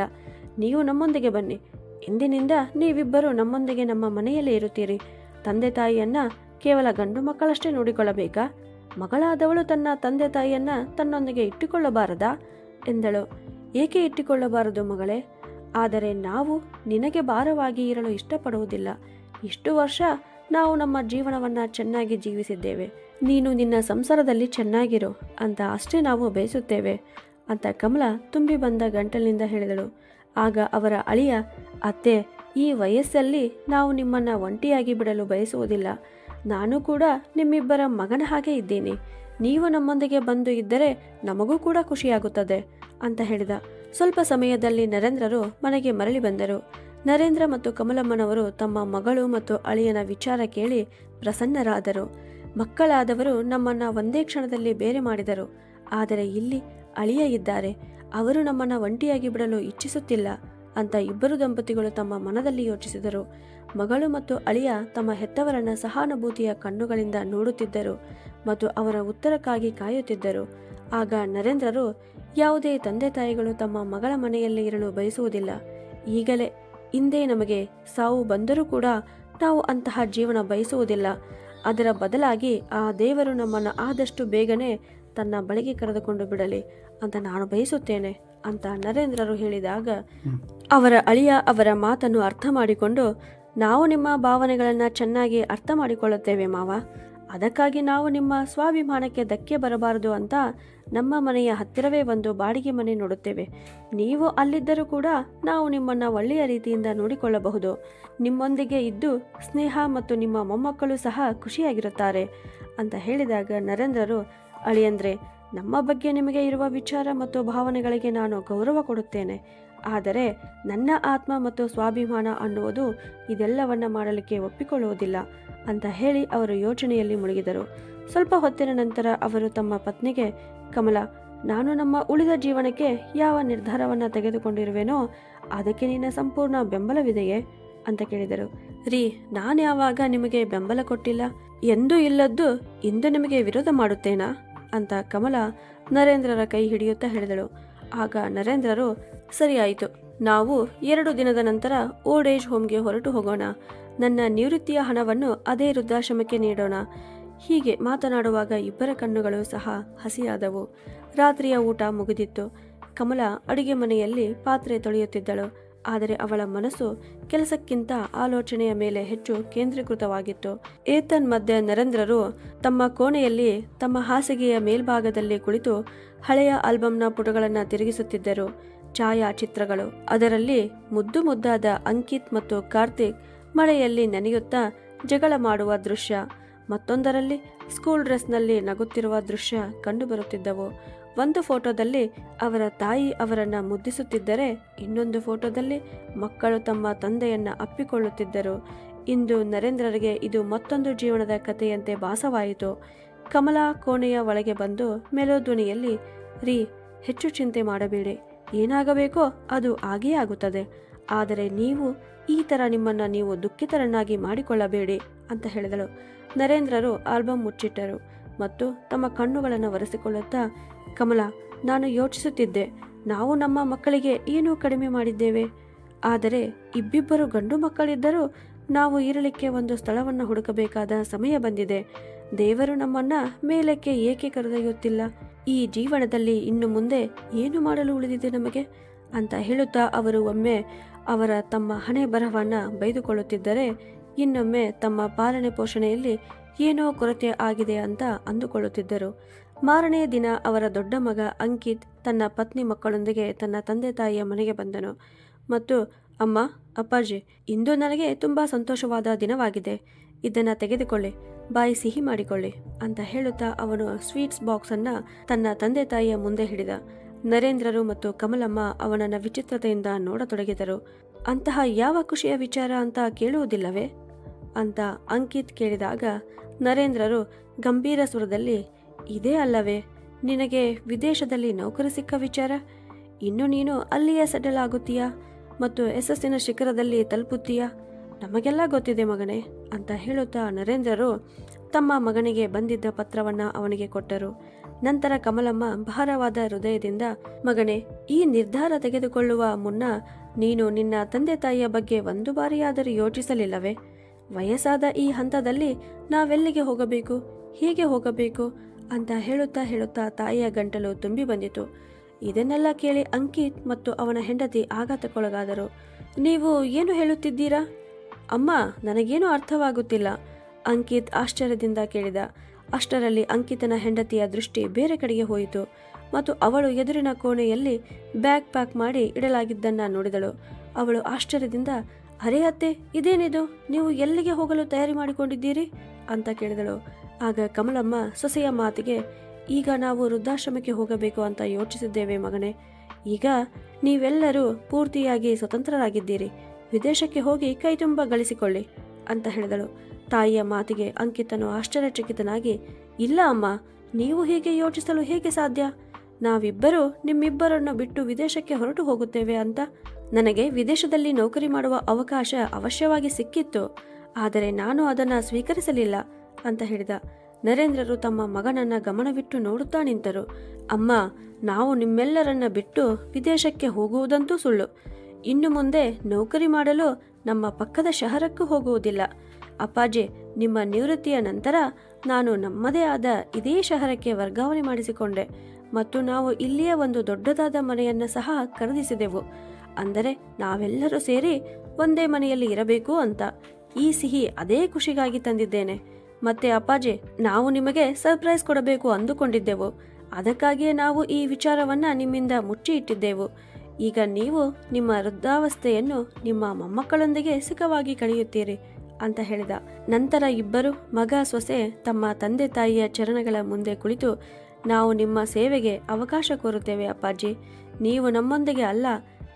ನೀವು ನಮ್ಮೊಂದಿಗೆ ಬನ್ನಿ. ಇಂದಿನಿಂದ ನೀವಿಬ್ಬರು ನಮ್ಮೊಂದಿಗೆ ನಮ್ಮ ಮನೆಯಲ್ಲೇ ಇರುತ್ತೀರಿ. ತಂದೆ ತಾಯಿಯನ್ನ ಕೇವಲ ಗಂಡು ಮಕ್ಕಳಷ್ಟೇ ನೋಡಿಕೊಳ್ಳಬೇಕಾ? ಮಗಳಾದವಳು ತನ್ನ ತಂದೆ ತಾಯಿಯನ್ನ ತನ್ನೊಂದಿಗೆ ಇಟ್ಟುಕೊಳ್ಳಬಾರದಾ? ಎಂದಳು. ಏಕೆ ಇಟ್ಟುಕೊಳ್ಳಬಾರದು ಮಗಳೇ? ಆದರೆ ನಾವು ನಿನಗೆ ಭಾರವಾಗಿ ಇರಲು ಇಷ್ಟಪಡುವುದಿಲ್ಲ. ಇಷ್ಟು ವರ್ಷ ನಾವು ನಮ್ಮ ಜೀವನವನ್ನು ಚೆನ್ನಾಗಿ ಜೀವಿಸಿದ್ದೇವೆ. ನೀನು ನಿನ್ನ ಸಂಸಾರದಲ್ಲಿ ಚೆನ್ನಾಗಿರು ಅಂತ ಅಷ್ಟೇ ನಾವು ಬಯಸುತ್ತೇವೆ ಅಂತ ಕಮಲ ತುಂಬಿ ಬಂದ ಗಂಟಲಿನಿಂದ ಹೇಳಿದಳು. ಆಗ ಅವರ ಅಳಿಯ, ಅತ್ತೆ, ಈ ವಯಸ್ಸಲ್ಲಿ ನಾವು ನಿಮ್ಮನ್ನು ಒಂಟಿಯಾಗಿ ಬಿಡಲು ಬಯಸುವುದಿಲ್ಲ. ನಾನು ಕೂಡ ನಿಮ್ಮಿಬ್ಬರ ಮಗನ ಹಾಗೆ ಇದ್ದೀನಿ. ನೀವು ನಮ್ಮೊಂದಿಗೆ ಬಂದು ಇದ್ದರೆ ನಮಗೂ ಕೂಡ ಖುಷಿಯಾಗುತ್ತದೆ. ಅಂತ ಹೇಳಿದ. ಸ್ವಲ್ಪ ಸಮಯದಲ್ಲಿ ನರೇಂದ್ರರು ಮನೆಗೆ ಮರಳಿ ಬಂದರು. ನರೇಂದ್ರ ಮತ್ತು ಕಮಲಮ್ಮನವರು ತಮ್ಮ ಮಗಳು ಮತ್ತು ಅಳಿಯನ ವಿಚಾರ ಕೇಳಿ ಪ್ರಸನ್ನರಾದರು. ಮಕ್ಕಳಾದವರು ನಮ್ಮನ್ನ ಒಂದೇ ಕ್ಷಣದಲ್ಲಿ ಬೇರೆ ಮಾಡಿದರು. ಆದರೆ ಇಲ್ಲಿ ಅಳಿಯ ಇದ್ದಾರೆ. ಅವರು ನಮ್ಮನ್ನ ಒಂಟಿಯಾಗಿ ಬಿಡಲು ಇಚ್ಛಿಸುತ್ತಿಲ್ಲ ಅಂತ ಇಬ್ಬರು ದಂಪತಿಗಳು ತಮ್ಮ ಮನದಲ್ಲಿ ಯೋಚಿಸಿದರು. ಮಗಳು ಮತ್ತು ಅಳಿಯ ತಮ್ಮ ಹೆತ್ತವರನ್ನ ಸಹಾನುಭೂತಿಯ ಕಣ್ಣುಗಳಿಂದ ನೋಡುತ್ತಿದ್ದರು ಮತ್ತು ಅವರ ಉತ್ತರಕ್ಕಾಗಿ ಕಾಯುತ್ತಿದ್ದರು. ಆಗ ನರೇಂದ್ರರು ಯಾವುದೇ ತಂದೆ ತಾಯಿಗಳು ತಮ್ಮ ಮಗಳ ಮನೆಯಲ್ಲಿ ಇರಲು ಬಯಸುವುದಿಲ್ಲ. ಈಗಲೇ ಹಿಂದೆ ನಮಗೆ ಸಾವು ಬಂದರೂ ಕೂಡ ನಾವು ಅಂತಹ ಜೀವನ ಬಯಸುವುದಿಲ್ಲ. ಅದರ ಬದಲಾಗಿ ಆ ದೇವರು ನಮ್ಮನ್ನು ಆದಷ್ಟು ಬೇಗನೆ ತನ್ನ ಬಳಿಗೆ ಕರೆದುಕೊಂಡು ಬಿಡಲಿ. ಅಂತ ನಾನು ಬಯಸುತ್ತೇನೆ ಅಂತ ನರೇಂದ್ರರು ಹೇಳಿದಾಗ ಅವರ ಅಳಿಯ ಅವರ ಮಾತನ್ನು ಅರ್ಥ ಮಾಡಿಕೊಂಡು ನಾವು ನಿಮ್ಮ ಭಾವನೆಗಳನ್ನು ಚೆನ್ನಾಗಿ ಅರ್ಥ ಮಾಡಿಕೊಳ್ಳುತ್ತೇವೆ ಮಾವ. ಅದಕ್ಕಾಗಿ ನಾವು ನಿಮ್ಮ ಸ್ವಾಭಿಮಾನಕ್ಕೆ ಧಕ್ಕೆ ಬರಬಾರದು ಅಂತ ನಮ್ಮ ಮನೆಯ ಹತ್ತಿರವೇ ಒಂದು ಬಾಡಿಗೆ ಮನೆ ನೋಡುತ್ತೇವೆ. ನೀವು ಅಲ್ಲಿದ್ದರೂ ಕೂಡ ನಾವು ನಿಮ್ಮನ್ನು ಒಳ್ಳೆಯ ರೀತಿಯಿಂದ ನೋಡಿಕೊಳ್ಳಬಹುದು. ನಿಮ್ಮೊಂದಿಗೆ ಇದ್ದು ಸ್ನೇಹ ಮತ್ತು ನಿಮ್ಮ ಮೊಮ್ಮಕ್ಕಳು ಸಹ ಖುಷಿಯಾಗಿರುತ್ತಾರೆ ಅಂತ ಹೇಳಿದಾಗ ನರೇಂದ್ರರು, ಅಳಿಯಂದ್ರೆ ನಮ್ಮ ಬಗ್ಗೆ ನಿಮಗೆ ಇರುವ ವಿಚಾರ ಮತ್ತು ಭಾವನೆಗಳಿಗೆ ನಾನು ಗೌರವ ಕೊಡುತ್ತೇನೆ. ಆದರೆ ನನ್ನ ಆತ್ಮ ಮತ್ತು ಸ್ವಾಭಿಮಾನ ಅನ್ನುವುದು ಇದೆಲ್ಲವನ್ನ ಮಾಡಲಿಕ್ಕೆ ಒಪ್ಪಿಕೊಳ್ಳುವುದಿಲ್ಲ ಅಂತ ಹೇಳಿ ಅವರು ಯೋಚನೆಯಲ್ಲಿ ಮುಳುಗಿದರು. ಸ್ವಲ್ಪ ಹೊತ್ತಿನ ನಂತರ ಅವರು ತಮ್ಮ ಪತ್ನಿಗೆ, ಕಮಲ, ನಾನು ನಮ್ಮ ಉಳಿದ ಜೀವನಕ್ಕೆ ಯಾವ ನಿರ್ಧಾರವನ್ನು ತೆಗೆದುಕೊಂಡಿರುವೆನೋ ಅದಕ್ಕೆ ನಿನ್ನ ಸಂಪೂರ್ಣ ಬೆಂಬಲವಿದೆಯೇ? ಅಂತ ಕೇಳಿದರು. ರೀ ನಾನು ಯಾವಾಗ ನಿಮಗೆ ಬೆಂಬಲ ಕೊಟ್ಟಿಲ್ಲ? ಎಂದೂ ಇಲ್ಲದ್ದು ಇಂದು ನಿಮಗೆ ವಿರೋಧ ಮಾಡುತ್ತೇನಾ? ಅಂತ ಕಮಲ ನರೇಂದ್ರರ ಕೈ ಹಿಡಿಯುತ್ತಾ ಹೇಳಿದಳು. ಆಗ ನರೇಂದ್ರರು ಸರಿಯಾಯಿತು ನಾವು ಎರಡು ದಿನದ ನಂತರ ಓಲ್ಡ್ ಏಜ್ ಹೋಮ್ಗೆ ಹೊರಟು ಹೋಗೋಣ. ನನ್ನ ನಿವೃತ್ತಿಯ ಹಣವನ್ನು ಅದೇ ವೃದ್ಧಾಶ್ರಮಕ್ಕೆ ನೀಡೋಣ. ಹೀಗೆ ಮಾತನಾಡುವಾಗ ಇಬ್ಬರ ಕಣ್ಣುಗಳು ಸಹ ಹಸಿಯಾದವು. ರಾತ್ರಿಯ ಊಟ ಮುಗಿದಿತ್ತು. ಕಮಲ ಅಡುಗೆ ಮನೆಯಲ್ಲಿ ಪಾತ್ರೆ ತೊಳೆಯುತ್ತಿದ್ದಳು. ಆದರೆ ಅವಳ ಮನಸ್ಸು ಕೆಲಸಕ್ಕಿಂತ ಆಲೋಚನೆಯ ಮೇಲೆ ಹೆಚ್ಚು ಕೇಂದ್ರೀಕೃತವಾಗಿತ್ತು. ಏತನ್ ಮಧ್ಯೆ ನರೇಂದ್ರರು ತಮ್ಮ ಕೋಣೆಯಲ್ಲಿ ತಮ್ಮ ಹಾಸಿಗೆಯ ಮೇಲ್ಭಾಗದಲ್ಲಿ ಕುಳಿತು ಹಳೆಯ ಆಲ್ಬಮ್ನ ಪುಟಗಳನ್ನು ತಿರುಗಿಸುತ್ತಿದ್ದರು. ಛಾಯಾಚಿತ್ರಗಳು. ಅದರಲ್ಲಿ ಮುದ್ದು ಮುದ್ದಾದ ಅಂಕಿತ್ ಮತ್ತು ಕಾರ್ತಿಕ್ ಮಳೆಯಲ್ಲಿ ನೆನೆಯುತ್ತಾ ಜಗಳ ಮಾಡುವ ದೃಶ್ಯ. ಮತ್ತೊಂದರಲ್ಲಿ ಸ್ಕೂಲ್ ಡ್ರೆಸ್ನಲ್ಲಿ ನಗುತ್ತಿರುವ ದೃಶ್ಯ ಕಂಡುಬರುತ್ತಿದ್ದವು. ಒಂದು ಫೋಟೋದಲ್ಲಿ ಅವರ ತಾಯಿ ಅವರನ್ನು ಮುದ್ದಿಸುತ್ತಿದ್ದರೆ ಇನ್ನೊಂದು ಫೋಟೋದಲ್ಲಿ ಮಕ್ಕಳು ತಮ್ಮ ತಂದೆಯನ್ನ ಅಪ್ಪಿಕೊಳ್ಳುತ್ತಿದ್ದರು. ಇಂದು ನರೇಂದ್ರರಿಗೆ ಇದು ಮತ್ತೊಂದು ಜೀವನದ ಕಥೆಯಂತೆ ಭಾಸವಾಯಿತು. ಕಮಲಾ ಕೋಣೆಯ ಒಳಗೆ ಬಂದು ಮೆಲೋಧ್ವನಿಯಲ್ಲಿ ರೀ, ಹೆಚ್ಚು ಚಿಂತೆ ಮಾಡಬೇಡಿ. ಏನಾಗಬೇಕೋ ಅದು ಆಗೇ ಆಗುತ್ತದೆ. ಆದರೆ ನೀವು ಈ ಥರ ನಿಮ್ಮನ್ನು ನೀವು ದುಃಖಿತರನ್ನಾಗಿ ಮಾಡಿಕೊಳ್ಳಬೇಡಿ, ಅಂತ ಹೇಳಿದಳು. ನರೇಂದ್ರರು ಆಲ್ಬಮ್ ಮುಚ್ಚಿಟ್ಟರು ಮತ್ತು ತಮ್ಮ ಕಣ್ಣುಗಳನ್ನು ಒರೆಸಿಕೊಳ್ಳುತ್ತಾ ಕಮಲ, ನಾನು ಯೋಚಿಸುತ್ತಿದ್ದೆ. ನಾವು ನಮ್ಮ ಮಕ್ಕಳಿಗೆ ಏನೂ ಕಡಿಮೆ ಮಾಡಿದ್ದೇವೆ. ಆದರೆ ಇಬ್ಬಿಬ್ಬರು ಗಂಡು ಮಕ್ಕಳಿದ್ದರೂ ನಾವು ಇರಲಿಕ್ಕೆ ಒಂದು ಸ್ಥಳವನ್ನು ಹುಡುಕಬೇಕಾದ ಸಮಯ ಬಂದಿದೆ. ದೇವರು ನಮ್ಮನ್ನ ಮೇಲಕ್ಕೆ ಏಕೆ ಕರೆದೊಯ್ಯುತ್ತಿಲ್ಲ? ಈ ಜೀವನದಲ್ಲಿ ಇನ್ನು ಮುಂದೆ ಏನು ಮಾಡಲು ಉಳಿದಿದೆ ನಮಗೆ? ಅಂತ ಹೇಳುತ್ತಾ ಅವರು ಒಮ್ಮೆ ಅವರ ತಮ್ಮ ಹಣೆ ಬರಹವನ್ನು ಬೈದುಕೊಳ್ಳುತ್ತಿದ್ದರೆ ಇನ್ನೊಮ್ಮೆ ತಮ್ಮ ಪಾಲನೆ ಪೋಷಣೆಯಲ್ಲಿ ಏನೋ ಕೊರತೆ ಆಗಿದೆ ಅಂತ ಅಂದುಕೊಳ್ಳುತ್ತಿದ್ದರು. ಮಾರನೆಯ ದಿನ ಅವರ ದೊಡ್ಡ ಮಗ ಅಂಕಿತ್ ತನ್ನ ಪತ್ನಿ ಮಕ್ಕಳೊಂದಿಗೆ ತನ್ನ ತಂದೆ ತಾಯಿಯ ಮನೆಗೆ ಬಂದನು. ಮತ್ತು, ಅಮ್ಮ, ಅಪ್ಪಾಜಿ, ಇಂದು ನನಗೆ ತುಂಬ ಸಂತೋಷವಾದ ದಿನವಾಗಿದೆ. ಇದನ್ನು ತೆಗೆದುಕೊಳ್ಳಿ, ಬಾಯಿ ಸಿಹಿ ಮಾಡಿಕೊಳ್ಳಿ, ಅಂತ ಹೇಳುತ್ತಾ ಅವನು ಸ್ವೀಟ್ಸ್ ಬಾಕ್ಸನ್ನು ತನ್ನ ತಂದೆ ತಾಯಿಯ ಮುಂದೆ ಹಿಡಿದ. ನರೇಂದ್ರರು ಮತ್ತು ಕಮಲಮ್ಮ ಅವನನ್ನ ವಿಚಿತ್ರತೆಯಿಂದ ನೋಡತೊಡಗಿದರು. ಅಂತಹ ಯಾವ ಖುಷಿಯ ವಿಚಾರ ಅಂತ ಕೇಳುವುದಿಲ್ಲವೇ? ಅಂತ ಅಂಕಿತ್ ಕೇಳಿದಾಗ ನರೇಂದ್ರರು ಗಂಭೀರ ಸ್ವರದಲ್ಲಿ ಇದೇ ಅಲ್ಲವೇ, ನಿನಗೆ ವಿದೇಶದಲ್ಲಿ ನೌಕರಿ ಸಿಕ್ಕ ವಿಚಾರ? ಇನ್ನು ನೀನು ಅಲ್ಲಿಯೇ ಸೆಟಲ್ ಆಗುತ್ತೀಯಾ? ಮತ್ತು ಯಶಸ್ಸಿನ ಶಿಖರದಲ್ಲಿ ತಲುಪುತ್ತೀಯಾ? ನಮಗೆಲ್ಲ ಗೊತ್ತಿದೆ ಮಗನೇ, ಅಂತ ಹೇಳುತ್ತಾ ನರೇಂದ್ರರು ತಮ್ಮ ಮಗನಿಗೆ ಬಂದಿದ್ದ ಪತ್ರವನ್ನ ಅವನಿಗೆ ಕೊಟ್ಟರು. ನಂತರ ಕಮಲಮ್ಮ ಭಾರವಾದ ಹೃದಯದಿಂದ, ಮಗನೇ, ಈ ನಿರ್ಧಾರ ತೆಗೆದುಕೊಳ್ಳುವ ಮುನ್ನ ನೀನು ನಿನ್ನ ತಂದೆ ತಾಯಿಯ ಬಗ್ಗೆ ಒಂದು ಬಾರಿಯಾದರೂ ಯೋಚಿಸಲಿಲ್ಲವೇ? ವಯಸ್ಸಾದ ಈ ಹಂತದಲ್ಲಿ ನಾವೆಲ್ಲಿಗೆ ಹೋಗಬೇಕು? ಹೇಗೆ ಹೋಗಬೇಕು? ಅಂತ ಹೇಳುತ್ತಾ ಹೇಳುತ್ತಾ ತಾಯಿಯ ಗಂಟಲು ತುಂಬಿ ಬಂದಿತು. ಇದನ್ನೆಲ್ಲ ಕೇಳಿ ಅಂಕಿತ್ ಮತ್ತು ಅವನ ಹೆಂಡತಿ ಆಘಾತಕ್ಕೊಳಗಾದರು. ನೀವು ಏನು ಹೇಳುತ್ತಿದ್ದೀರಾ? ಅಮ್ಮ, ನನಗೇನು ಅರ್ಥವಾಗುತ್ತಿಲ್ಲ. ಅಂಕಿತ್ ಆಶ್ಚರ್ಯದಿಂದ ಕೇಳಿದ. ಅಷ್ಟರಲ್ಲಿ ಅಂಕಿತನ ಹೆಂಡತಿಯ ದೃಷ್ಟಿ ಬೇರೆ ಕಡೆಗೆ ಹೋಯಿತು ಮತ್ತು ಅವಳು ಎದುರಿನ ಕೋಣೆಯಲ್ಲಿ ಬ್ಯಾಗ್ ಪ್ಯಾಕ್ ಮಾಡಿ ಇಡಲಾಗಿದ್ದನ್ನು ನೋಡಿದಳು. ಅವಳು ಆಶ್ಚರ್ಯದಿಂದ, ಅರೆ ಅತ್ತೆ, ಇದೇನಿದು? ನೀವು ಎಲ್ಲಿಗೆ ಹೋಗಲು ತಯಾರಿ ಮಾಡಿಕೊಂಡಿದ್ದೀರಿ? ಅಂತ ಕೇಳಿದಳು. ಆಗ ಕಮಲಮ್ಮ ಸೊಸೆಯ ಮಾತಿಗೆ, ಈಗ ನಾವು ವೃದ್ಧಾಶ್ರಮಕ್ಕೆ ಹೋಗಬೇಕು ಅಂತ ಯೋಚಿಸಿದ್ದೇವೆ ಮಗನೇ. ಈಗ ನೀವೆಲ್ಲರೂ ಪೂರ್ತಿಯಾಗಿ ಸ್ವತಂತ್ರರಾಗಿದ್ದೀರಿ. ವಿದೇಶಕ್ಕೆ ಹೋಗಿ ಕೈ ತುಂಬ ಗಳಿಸಿಕೊಳ್ಳಿ, ಅಂತ ಹೇಳಿದಳು. ತಾಯಿಯ ಮಾತಿಗೆ ಅಂಕಿತನು ಆಶ್ಚರ್ಯಚಕಿತನಾಗಿ, ಇಲ್ಲ ಅಮ್ಮ, ನೀವು ಹೀಗೆ ಯೋಚಿಸಲು ಹೇಗೆ ಸಾಧ್ಯ? ನಾವಿಬ್ಬರೂ ನಿಮ್ಮಿಬ್ಬರನ್ನು ಬಿಟ್ಟು ವಿದೇಶಕ್ಕೆ ಹೊರಟು ಹೋಗುತ್ತೇವೆ ಅಂತ ನನಗೆ ವಿದೇಶದಲ್ಲಿ ನೌಕರಿ ಮಾಡುವ ಅವಕಾಶ ಅವಶ್ಯವಾಗಿ ಸಿಕ್ಕಿತ್ತು. ಆದರೆ ನಾನು ಅದನ್ನು ಸ್ವೀಕರಿಸಲಿಲ್ಲ. ಅಂತ ಹೇಳಿದ. ನರೇಂದ್ರರು ತಮ್ಮ ಮಗನನ್ನ ಗಮನವಿಟ್ಟು ನೋಡುತ್ತಾ ನಿಂತರು. ಅಮ್ಮ, ನಾವು ನಿಮ್ಮೆಲ್ಲರನ್ನ ಬಿಟ್ಟು ವಿದೇಶಕ್ಕೆ ಹೋಗುವುದಂತೂ ಸುಳ್ಳು. ಇನ್ನು ಮುಂದೆ ನೌಕರಿ ಮಾಡಲು ನಮ್ಮ ಪಕ್ಕದ ಶಹರಕ್ಕೂ ಹೋಗುವುದಿಲ್ಲ. ಅಪ್ಪಾಜಿ, ನಿಮ್ಮ ನಿವೃತ್ತಿಯ ನಂತರ ನಾನು ನಮ್ಮದೇ ಆದ ಇದೇ ಶಹರಕ್ಕೆ ವರ್ಗಾವಣೆ ಮಾಡಿಸಿಕೊಂಡೆ. ಮತ್ತು ನಾವು ಇಲ್ಲಿಯೇ ಒಂದು ದೊಡ್ಡದಾದ ಮನೆಯನ್ನು ಸಹ ಖರೀದಿಸಿದೆವು. ಅಂದರೆ ನಾವೆಲ್ಲರೂ ಸೇರಿ ಒಂದೇ ಮನೆಯಲ್ಲಿ ಇರಬೇಕು ಅಂತ. ಈ ಸಿಹಿ ಅದೇ ಖುಷಿಗಾಗಿ ತಂದಿದ್ದೇನೆ. ಮತ್ತೆ ಅಪ್ಪಾಜಿ, ನಾವು ನಿಮಗೆ ಸರ್ಪ್ರೈಸ್ ಕೊಡಬೇಕು ಅಂದುಕೊಂಡಿದ್ದೆವು. ಅದಕ್ಕಾಗಿಯೇ ನಾವು ಈ ವಿಚಾರವನ್ನ ನಿಮ್ಮಿಂದ ಮುಚ್ಚಿ ಇಟ್ಟಿದ್ದೆವು. ಈಗ ನೀವು ನಿಮ್ಮ ವೃದ್ಧಾವಸ್ಥೆಯನ್ನು ನಿಮ್ಮ ಮೊಮ್ಮಕ್ಕಳೊಂದಿಗೆ ಸುಖವಾಗಿ ಕಳೆಯುತ್ತೀರಿ ಅಂತ ಹೇಳಿದ. ನಂತರ ಇಬ್ಬರು ಮಗ ಸೊಸೆ ತಮ್ಮ ತಂದೆ ತಾಯಿಯ ಚರಣಗಳ ಮುಂದೆ ಕುಳಿತು, ನಾವು ನಿಮ್ಮ ಸೇವೆಗೆ ಅವಕಾಶ ಕೋರುತ್ತೇವೆ ಅಪ್ಪಾಜಿ. ನೀವು ನಮ್ಮೊಂದಿಗೆ ಅಲ್ಲ,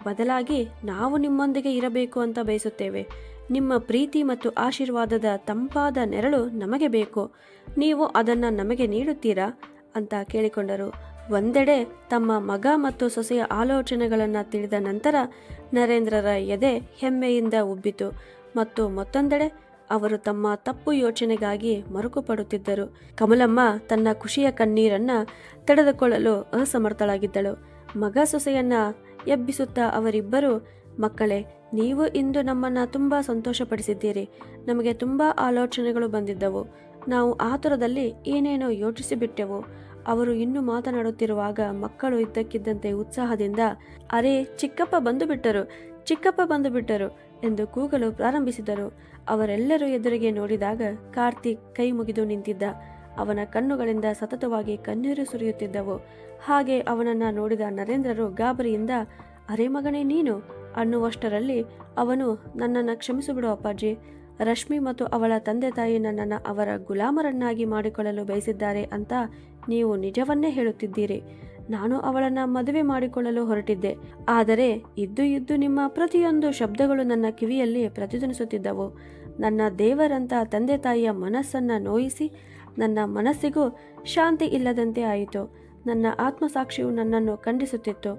ಬದಲಾಗಿ ನಾವು ನಿಮ್ಮೊಂದಿಗೆ ಇರಬೇಕು ಅಂತ ಬಯಸುತ್ತೇವೆ. ನಿಮ್ಮ ಪ್ರೀತಿ ಮತ್ತು ಆಶೀರ್ವಾದದ ತಂಪಾದ ನೆರಳು ನಮಗೆ ಬೇಕು. ನೀವು ಅದನ್ನು ನಮಗೆ ನೀಡುತ್ತೀರಾ? ಅಂತ ಕೇಳಿಕೊಂಡರು. ಒಂದೆಡೆ ತಮ್ಮ ಮಗ ಮತ್ತು ಸೊಸೆಯ ಆಲೋಚನೆಗಳನ್ನು ತಿಳಿದ ನಂತರ ನರೇಂದ್ರರ ಎದೆ ಹೆಮ್ಮೆಯಿಂದ ಉಬ್ಬಿತು ಮತ್ತು ಮತ್ತೊಂದೆಡೆ ಅವರು ತಮ್ಮ ತಪ್ಪು ಯೋಚನೆಗಾಗಿ ಮರುಕು ಪಡುತ್ತಿದ್ದರು ಕಮಲಮ್ಮ ತನ್ನ ಖುಷಿಯ ಕಣ್ಣೀರನ್ನ ತಡೆದುಕೊಳ್ಳಲು ಅಸಮರ್ಥಳಾಗಿದ್ದಳು. ಮಗ ಸೊಸೆಯನ್ನ ಎಬ್ಬಿಸುತ್ತಾ ಅವರಿಬ್ಬರು ಮಕ್ಕಳೇ, ನೀವು ಇಂದು ನಮ್ಮನ್ನು ತುಂಬ ಸಂತೋಷಪಡಿಸಿದ್ದೀರಿ. ನಮಗೆ ತುಂಬ ಆಲೋಚನೆಗಳು ಬಂದಿದ್ದವು. ನಾವು ಆತುರದಲ್ಲಿ ಏನೇನೋ ಯೋಚಿಸಿಬಿಟ್ಟೆವು. ಅವರು ಇನ್ನೂ ಮಾತನಾಡುತ್ತಿರುವಾಗ ಮಕ್ಕಳು ಇದ್ದಕ್ಕಿದ್ದಂತೆ ಉತ್ಸಾಹದಿಂದ, ಅರೆ, ಚಿಕ್ಕಪ್ಪ ಬಂದು ಬಿಟ್ಟರು ಚಿಕ್ಕಪ್ಪ ಬಂದು ಬಿಟ್ಟರು ಎಂದು ಕೂಗಲು ಪ್ರಾರಂಭಿಸಿದರು. ಅವರೆಲ್ಲರೂ ಎದುರಿಗೆ ನೋಡಿದಾಗ ಕಾರ್ತಿಕ್ ಕೈ ಮುಗಿದು ನಿಂತಿದ್ದ. ಅವನ ಕಣ್ಣುಗಳಿಂದ ಸತತವಾಗಿ ಕಣ್ಣೀರು ಸುರಿಯುತ್ತಿದ್ದವು. ಹಾಗೆ ಅವನನ್ನು ನೋಡಿದ ನರೇಂದ್ರರು ಗಾಬರಿಯಿಂದ, ಅರೆ ಮಗನೇ, ನೀನು? ಅನ್ನುವಷ್ಟರಲ್ಲಿ ಅವನು ನನ್ನನ್ನು ಕ್ಷಮಿಸಿಬಿಡು ಅಪ್ಪಾಜಿ. ರಶ್ಮಿ ಮತ್ತು ಅವಳ ತಂದೆ ತಾಯಿ ನನ್ನನ್ನು ಅವರ ಗುಲಾಮರನ್ನಾಗಿ ಮಾಡಿಕೊಳ್ಳಲು ಬಯಸಿದ್ದಾರೆ ಅಂತ ನೀವು ನಿಜವನ್ನೇ ಹೇಳುತ್ತಿದ್ದೀರಿ. ನಾನು ಅವಳನ್ನು ಮದುವೆ ಮಾಡಿಕೊಳ್ಳಲು ಹೊರಟಿದ್ದೆ. ಆದರೆ ಇದ್ದು ಇದ್ದು ನಿಮ್ಮ ಪ್ರತಿಯೊಂದು ಶಬ್ದಗಳು ನನ್ನ ಕಿವಿಯಲ್ಲಿ ಪ್ರತಿಧ್ವನಿಸುತ್ತಿದ್ದವು. ನನ್ನ ದೇವರಂತ ತಂದೆ ತಾಯಿಯ ಮನಸ್ಸನ್ನ ನೋಯಿಸಿ ನನ್ನ ಮನಸ್ಸಿಗೂ ಶಾಂತಿ ಇಲ್ಲದಂತೆ ಆಯಿತು. ನನ್ನ ಆತ್ಮಸಾಕ್ಷಿಯು ನನ್ನನ್ನು ಖಂಡಿಸುತ್ತಿತ್ತು.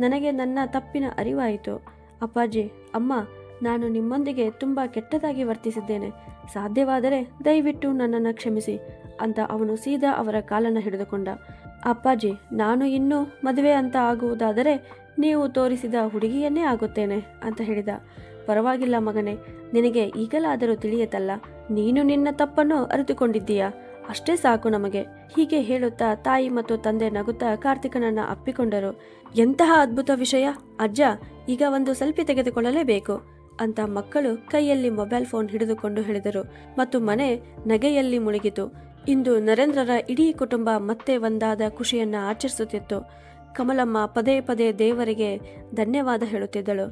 ನನಗೆ ನನ್ನ ತಪ್ಪಿನ ಅರಿವಾಯಿತು. ಅಪ್ಪಾಜಿ, ಅಮ್ಮ, ನಾನು ನಿಮ್ಮೊಂದಿಗೆ ತುಂಬ ಕೆಟ್ಟದಾಗಿ ವರ್ತಿಸಿದ್ದೇನೆ. ಸಾಧ್ಯವಾದರೆ ದಯವಿಟ್ಟು ನನ್ನನ್ನು ಕ್ಷಮಿಸಿ ಅಂತ ಅವನು ಸೀದಾ ಅವರ ಕಾಲನ್ನು ಹಿಡಿದುಕೊಂಡ. ಅಪ್ಪಾಜಿ, ನಾನು ಇನ್ನೂ ಮದುವೆ ಅಂತ ಆಗುವುದಾದರೆ ನೀವು ತೋರಿಸಿದ ಹುಡುಗಿಯನ್ನೇ ಆಗುತ್ತೇನೆ ಅಂತ ಹೇಳಿದ. ಪರವಾಗಿಲ್ಲ ಮಗನೇ, ನಿನಗೆ ಈಗಲಾದರೂ ತಿಳಿಯತಲ್ಲ, ನೀನು ನಿನ್ನ ತಪ್ಪನ್ನು ಅರಿತುಕೊಂಡಿದ್ದೀಯಾ? ಅಷ್ಟೇ ಸಾಕು ನಮಗೆ. ಹೀಗೆ ಹೇಳುತ್ತಾ ತಾಯಿ ಮತ್ತು ತಂದೆ ನಗುತ್ತಾ ಕಾರ್ತಿಕನನ್ನ ಅಪ್ಪಿಕೊಂಡರು. ಎಂತಹ ಅದ್ಭುತ ವಿಷಯ. ಅಜ್ಜ, ಈಗ ಒಂದು ಸೆಲ್ಫಿ ತೆಗೆದುಕೊಳ್ಳಲೇಬೇಕು ಅಂತ ಮಕ್ಕಳು ಕೈಯಲ್ಲಿ ಮೊಬೈಲ್ ಫೋನ್ ಹಿಡಿದುಕೊಂಡು ಹೇಳಿದರು. ಮತ್ತು ಮನೆ ನಗೆಯಲ್ಲಿ ಮುಳುಗಿತು. ಇಂದು ನರೇಂದ್ರರ ಇಡೀ ಕುಟುಂಬ ಮತ್ತೆ ಒಂದಾದ ಖುಷಿಯನ್ನ ಆಚರಿಸುತ್ತಿತ್ತು. ಕಮಲಮ್ಮ ಪದೇ ಪದೇ ದೇವರಿಗೆ ಧನ್ಯವಾದ ಹೇಳುತ್ತಿದ್ದಳು.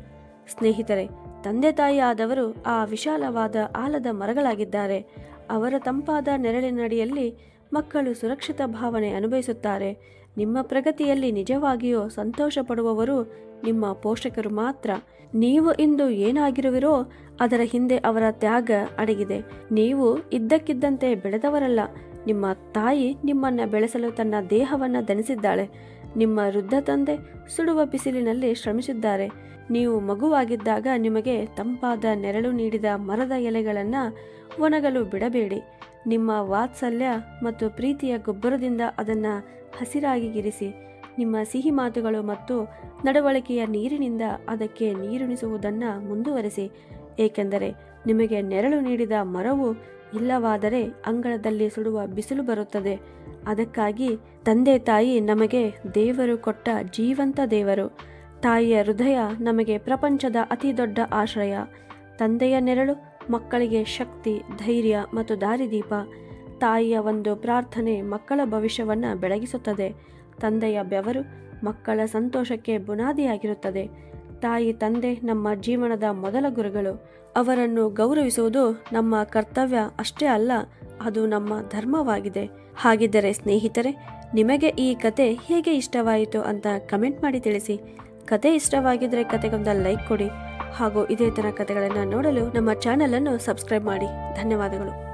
ಸ್ನೇಹಿತರೆ, ತಂದೆ ತಾಯಿ ಆದವರು ಆ ವಿಶಾಲವಾದ ಆಲದ ಮರಗಳಾಗಿದ್ದಾರೆ. ಅವರ ತಂಪಾದ ನೆರಳಿನಡಿಯಲ್ಲಿ ಮಕ್ಕಳು ಸುರಕ್ಷಿತ ಭಾವನೆ ಅನುಭವಿಸುತ್ತಾರೆ. ನಿಮ್ಮ ಪ್ರಗತಿಯಲ್ಲಿ ನಿಜವಾಗಿಯೂ ಸಂತೋಷ ಪಡುವವರು ನಿಮ್ಮ ಪೋಷಕರು ಮಾತ್ರ. ನೀವು ಇಂದು ಏನಾಗಿರುವಿರೋ ಅದರ ಹಿಂದೆ ಅವರ ತ್ಯಾಗ ಅಡಗಿದೆ. ನೀವು ಇದ್ದಕ್ಕಿದ್ದಂತೆ ಬೆಳೆದವರಲ್ಲ. ನಿಮ್ಮ ತಾಯಿ ನಿಮ್ಮನ್ನ ಬೆಳೆಸಲು ತನ್ನ ದೇಹವನ್ನ ದಣಿಸಿದ್ದಾಳೆ. ನಿಮ್ಮ ವೃದ್ಧ ತಂದೆ ಸುಡುವ ಬಿಸಿಲಿನಲ್ಲಿ ಶ್ರಮಿಸಿದ್ದಾರೆ. ನೀವು ಮಗುವಾಗಿದ್ದಾಗ ನಿಮಗೆ ತಂಪಾದ ನೆರಳು ನೀಡಿದ ಮರದ ಎಲೆಗಳನ್ನು ಒಣಗಲು ಬಿಡಬೇಡಿ. ನಿಮ್ಮ ವಾತ್ಸಲ್ಯ ಮತ್ತು ಪ್ರೀತಿಯ ಗೊಬ್ಬರದಿಂದ ಅದನ್ನು ಹಸಿರಾಗಿ ಗಿರಿಸಿ ನಿಮ್ಮ ಸಿಹಿ ಮಾತುಗಳು ಮತ್ತು ನಡವಳಿಕೆಯ ನೀರಿನಿಂದ ಅದಕ್ಕೆ ನೀರುಣಿಸುವುದನ್ನು ಮುಂದುವರೆಸಿ. ಏಕೆಂದರೆ ನಿಮಗೆ ನೆರಳು ನೀಡಿದ ಮರವು ಇಲ್ಲವಾದರೆ ಅಂಗಳದಲ್ಲಿ ಸುಡುವ ಬಿಸಿಲು ಬರುತ್ತದೆ. ಅದಕ್ಕಾಗಿ ತಂದೆ ತಾಯಿ ನಮಗೆ ದೇವರು ಕೊಟ್ಟ ಜೀವಂತ ದೇವರು. ತಾಯಿಯ ಹೃದಯ ನಮಗೆ ಪ್ರಪಂಚದ ಅತಿ ದೊಡ್ಡ ಆಶ್ರಯ. ತಂದೆಯ ನೆರಳು ಮಕ್ಕಳಿಗೆ ಶಕ್ತಿ, ಧೈರ್ಯ ಮತ್ತು ದಾರಿದೀಪ. ತಾಯಿಯ ಒಂದು ಪ್ರಾರ್ಥನೆ ಮಕ್ಕಳ ಭವಿಷ್ಯವನ್ನು ಬೆಳಗಿಸುತ್ತದೆ. ತಂದೆಯ ಬೆವರು ಮಕ್ಕಳ ಸಂತೋಷಕ್ಕೆ ಬುನಾದಿಯಾಗಿರುತ್ತದೆ. ತಾಯಿ, ತಂದೆ ನಮ್ಮ ಜೀವನದ ಮೊದಲ ಗುರುಗಳು. ಅವರನ್ನು ಗೌರವಿಸುವುದು ನಮ್ಮ ಕರ್ತವ್ಯ ಅಷ್ಟೇ ಅಲ್ಲ, ಅದು ನಮ್ಮ ಧರ್ಮವಾಗಿದೆ. ಹಾಗಿದ್ದರೆ ಸ್ನೇಹಿತರೆ, ನಿಮಗೆ ಈ ಕತೆ ಹೇಗೆ ಇಷ್ಟವಾಯಿತು ಅಂತ ಕಮೆಂಟ್ ಮಾಡಿ ತಿಳಿಸಿ. ಕತೆ ಇಷ್ಟವಾಗಿದ್ದರೆ ಕತೆಗೊಂದ ಲೈಕ್ ಕೊಡಿ. ಹಾಗೂ ಇದೇ ಥರ ಕಥೆಗಳನ್ನು ನೋಡಲು ನಮ್ಮ ಚಾನಲನ್ನು ಸಬ್ಸ್ಕ್ರೈಬ್ ಮಾಡಿ. ಧನ್ಯವಾದಗಳು.